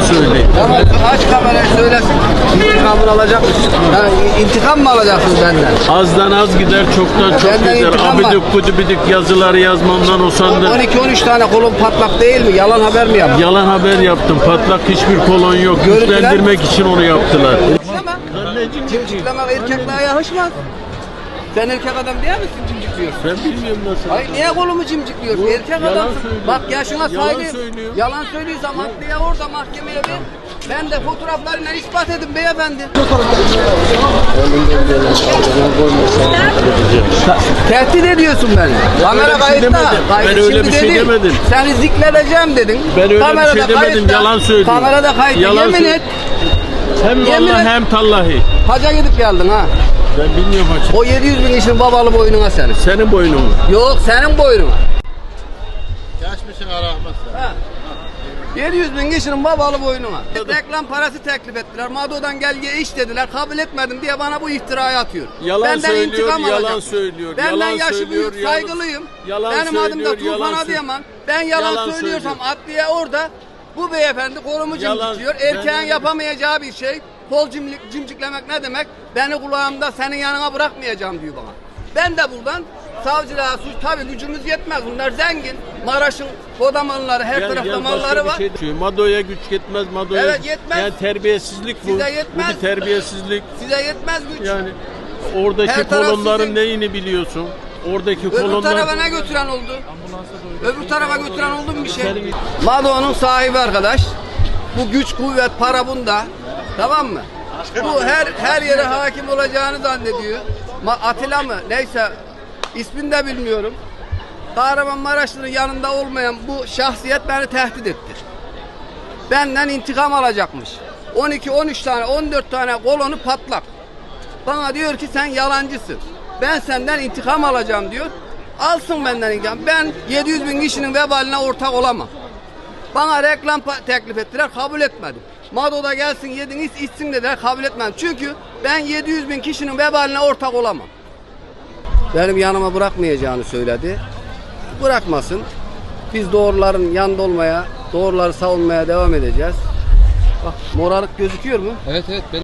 söyleyeyim. Tamam aç kamerayı söylesin. İntikamını alacakmış. Ha, intikam mı alacaksın benden? Azdan az gider, çoktan çok Senden gider. Abidik gudibidik yazıları yazmamdan usandım. 12-13 tane kolum patlak değil mi? Yalan haber mi yaptın? Yalan haber yaptım. Patlak hiçbir kolon yok. Görüntüler- Güçlendirmek için onu yaptılar. Ama cimciklemek erkekliğe yakışmaz. Sen erkek adam değil misin cimcikliyorsun? Ben bilmiyorum nasıl. Ay niye kolumu cimcikliyorsun? Yok, Erkek yalan adamsın. söylüyor. Bak yaşına Yalan saygı. söylüyor. Yalan söylüyorsam adliye orada mahkemeye ver. Ben de fotoğraflarıyla ispat edin beyefendi. Tehdit ediyorsun beni. Kamera bir şey kayıtta. demedim. Kayıt Ben öyle şimdi bir şey dedin. demedim. Seni zikredeceğim dedin. Ben öyle bir Kamerada şey demedim, kayıtta. yalan söylüyor. Kamerada kayıtta. Yalan Yemin söylüyor. et. Hem Yemin vallahi et- hem tallahi. Haca gidip geldin ha. Ben bilmiyorum açık. O 700 bin kişinin babalı boynuna senin. Senin boynun mu? Yok senin boynuna. Geçmişin arahmet Ha. 700 bin kişinin babalı boynuna. Reklam parası teklif ettiler. Mado'dan gel ye iç dediler. Kabul etmedim diye bana bu iftirayı atıyor. Yalan söylüyor, intikam yalan alacak. söylüyor, Benden yalan yaşı söylüyor, büyük, yalan- saygılıyım. yalan Benim adım da söylüyor, Tufan yalan. Adıyaman. Ben yalan, Yalan söylüyorsam söylüyor. adliye orada bu beyefendi kolumu Yalan-. Ben Erkeğin yapamayacağı bir şey. Kol cimlik, cimciklemek ne demek? Beni kulağımda senin yanına bırakmayacağım diyor bana. Ben de buradan savcılığa suç tabii gücümüz yetmez. Bunlar zengin. Maraş'ın kodamanları her tarafta başka malları var. şey diyor. Madoya güç yetmez, Madoya. Evet, yetmez. Yani terbiyesizlik bu. Size yetmez. Bu bir terbiyesizlik. Size yetmez güç. Yani oradaki Her kolonların sizin. neyini biliyorsun? Oradaki Öbür kolonlar... tarafa ne götüren oldu? Öbür tarafa götüren oldu mu bir şey? Mado'nun sahibi arkadaş. Bu güç, kuvvet, para bunda. Tamam mı? Bu her her yere hakim olacağını zannediyor. Ma Atilla mı? Neyse ismini de bilmiyorum. Kahramanmaraşlı'nın yanında olmayan bu şahsiyet beni tehdit etti. Benden intikam alacakmış. 12, 13 tane, 14 tane kolonu patlak. Bana diyor ki sen yalancısın. Ben senden intikam alacağım diyor. Alsın benden intikam. Ben 700 bin kişinin vebaline ortak olamam. Bana reklam teklif ettiler kabul etmedim. Mado'da gelsin yedin iç, içsin dediler kabul etmedim. Çünkü ben 700 bin kişinin vebaline ortak olamam. Benim yanıma bırakmayacağını söyledi. Bırakmasın. Biz doğruların yanında olmaya, doğruları savunmaya devam edeceğiz. Bak morarık gözüküyor mu? Evet evet. Ben...